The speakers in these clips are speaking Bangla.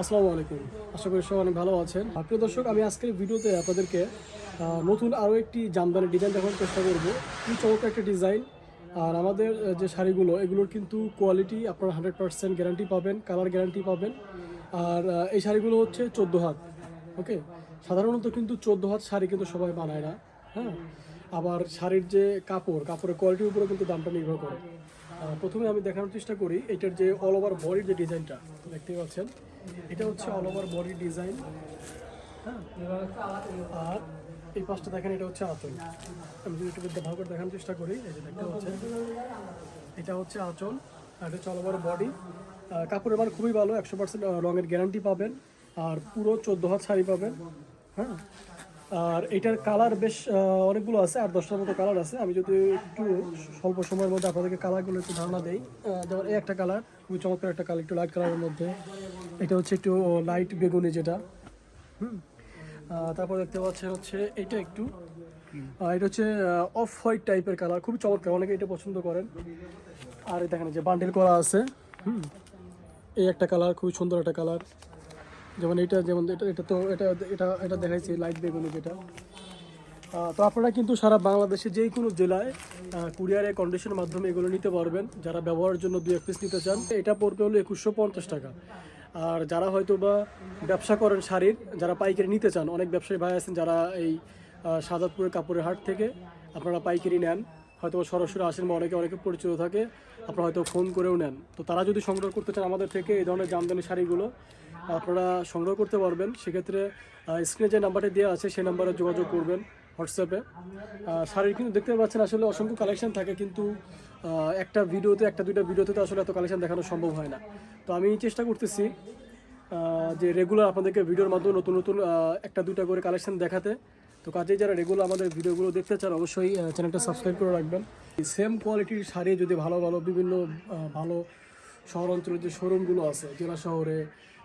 আসসালামু আলাইকুম। আশা করি সবাই অনেক ভালো আছেন। প্রিয় দর্শক, আমি আজকের ভিডিওতে আপনাদেরকে নতুন আরও একটি জামদানি ডিজাইন দেখানোর চেষ্টা করব। কি চমৎকার একটা ডিজাইন আর আমাদের যে শাড়িগুলো, এগুলোর কিন্তু কোয়ালিটি আপনারা হান্ড্রেড পার্সেন্ট গ্যারান্টি পাবেন কালার গ্যারান্টি পাবেন। আর এই শাড়িগুলো হচ্ছে চোদ্দ হাত ওকে সাধারণত কিন্তু চোদ্দ হাত শাড়ি কিন্তু সবাই বানায় না হ্যাঁ? আবার শাড়ির যে কাপড়, কাপড়ের কোয়ালিটির উপরে কিন্তু দামটা নির্ভর করে। প্রথমে আমি দেখানোর চেষ্টা করি, এটার যে অল ওভার বডির যে ডিজাইনটা দেখতে পাচ্ছেন? এটা হচ্ছে অল ওভার বডি ডিজাইন হ্যাঁ? আর এই পাশটা দেখেন, এটা হচ্ছে আঁচল। আমি যদি একটু ভালো করে দেখানোর চেষ্টা করি, এই যে দেখতে পাচ্ছেন। এটা হচ্ছে আঁচল, আর এটা হচ্ছে অল ওভার বডি কাপড়ের মান খুবই ভালো, একশো পার্সেন্ট রঙের গ্যারান্টি পাবেন, আর পুরো চোদ্দ হাত শাড়ি পাবেন। হ্যাঁ? আর এটার কালার বেশ অনেকগুলো আছে আর দশটার মতো কালার আছে। আমি যদি একটু স্বল্প সময়ের মধ্যে আপনাদেরকে কালারগুলো একটু ধারণা দেই যেমন এই একটা কালার খুবই চমৎকার একটা কালার একটু লাইট কালারের মধ্যে। এটা হচ্ছে একটু লাইট বেগুনি যেটা। হুম? তারপর দেখতে পাচ্ছেন হচ্ছে এটা একটু। এটা হচ্ছে অফ হোয়াইট টাইপের কালার খুবই চমৎকার, অনেকে এটা পছন্দ করেন। আর দেখেন যে বান্ডেল করা আছে। হুম? এই একটা কালার খুবই সুন্দর একটা কালার যেমন এটা যেমন এটা এটা তো, এটা এটা এটা দেখাইছি লাইট বেগুনি যেটা। তো আপনারা কিন্তু সারা বাংলাদেশে যে কোনো জেলায় কুরিয়ারের কন্ডিশনের মাধ্যমে এগুলো নিতে পারবেন। যারা ব্যবহারের জন্য দু এক পিস নিতে চান, এটা পড়বে হলো একুশশো পঞ্চাশ টাকা। আর যারা হয়তো বা ব্যবসা করেন শাড়ির, যারা পাইকারি নিতে চান, অনেক ব্যবসায়ী ভাই আছেন যারা এই সাজাদপুরের কাপড়ের হাট থেকে আপনারা পাইকারি নেন। হয়তো সরাসরি আসেন বা অনেকে অনেকে পরিচিত থাকে, আপনারা হয়তো ফোন করেও নেন। তো তারা যদি সংগ্রহ করতে চান আমাদের থেকে এই ধরনের জামদানি শাড়িগুলো, আপনারা সংগ্রহ করতে পারবেন। সেক্ষেত্রে স্ক্রিনে যে নাম্বারটি দেওয়া আছে, সেই নাম্বারে যোগাযোগ করবেন হোয়াটসঅ্যাপে শাড়ির কিন্তু দেখতে পাচ্ছেন আসলে অসংখ্য কালেকশন থাকে, কিন্তু একটা ভিডিওতে, একটা দুইটা ভিডিওতে তো আসলে এত কালেকশন দেখানো সম্ভব হয় না। তো আমি চেষ্টা করতেছি যে রেগুলার আপনাদেরকে ভিডিওর মাধ্যমে নতুন নতুন একটা দুইটা করে কালেকশন দেখাতে। তো কাজেই যারা রেগুলার আমাদের ভিডিওগুলো দেখতে চান, অবশ্যই চ্যানেলটা সাবস্ক্রাইব করে রাখবেন। সেম কোয়ালিটির শাড়ি যদি ভালো ভালো বিভিন্ন ভালো শহর অঞ্চলের যে শোরুমগুলো আছে, জেলা শহরে,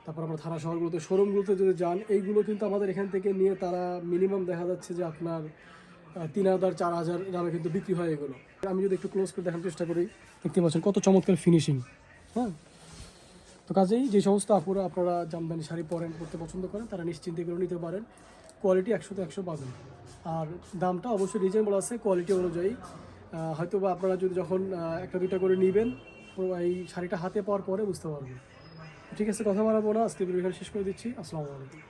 তারপর আমরা থানা শহরগুলোতে শোরুমগুলোতে যদি যান, এইগুলো কিন্তু আমাদের এখান থেকে নিয়ে তারা মিনিমাম দেখা যাচ্ছে যে আপনার তিন হাজার, চার হাজার দামে কিন্তু বিক্রি হয় এগুলো। আমি যদি একটু ক্লোজ করে দেখার চেষ্টা করি দেখতে পাচ্ছেন কত চমৎকার ফিনিশিং হ্যাঁ? তো কাজেই যে সমস্ত আপুরা, আপনারা জামদানি শাড়ি পরেন পরতে পছন্দ করেন, তারা নিশ্চিন্তে এগুলো নিতে পারেন। কোয়ালিটি একশো তো একশো পাবেন। আর দামটা অবশ্যই রিজনেবল আছে কোয়ালিটি অনুযায়ী। হয়তো বা আপনারা যদি যখন একটা দুটা করে নেবেন এই শাড়িটা হাতে পাওয়ার পরে বুঝতে পারবেন। ঠিক আছে, কথা বাড়াবো না আজকে এখানে শেষ করে দিচ্ছি। আসসালামু আলাইকুম।